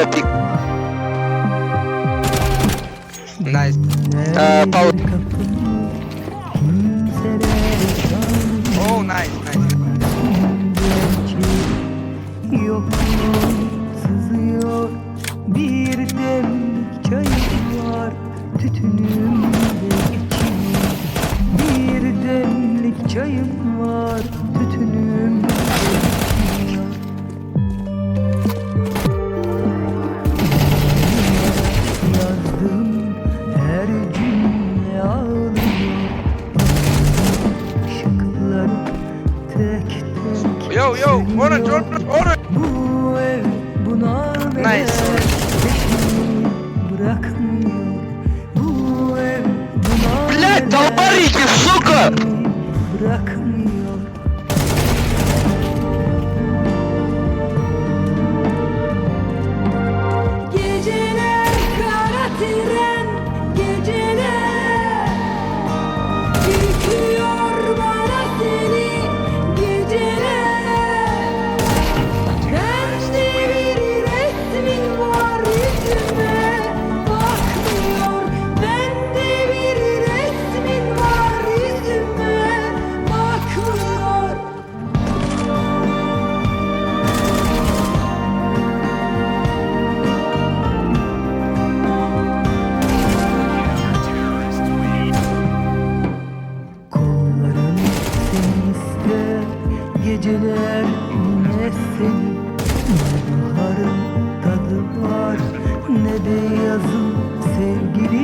такое пик. Найс. Пауэр. Оу, çayım var tütünüm orange sönüyor. orange orange. Bu ev buna Nice. neden peşini bırakmıyor Bu ev buna Блять, neden долбарики, сука! peşini bırakmıyor Yine seni Ne baharın tadı var. Ne de yazın sevgili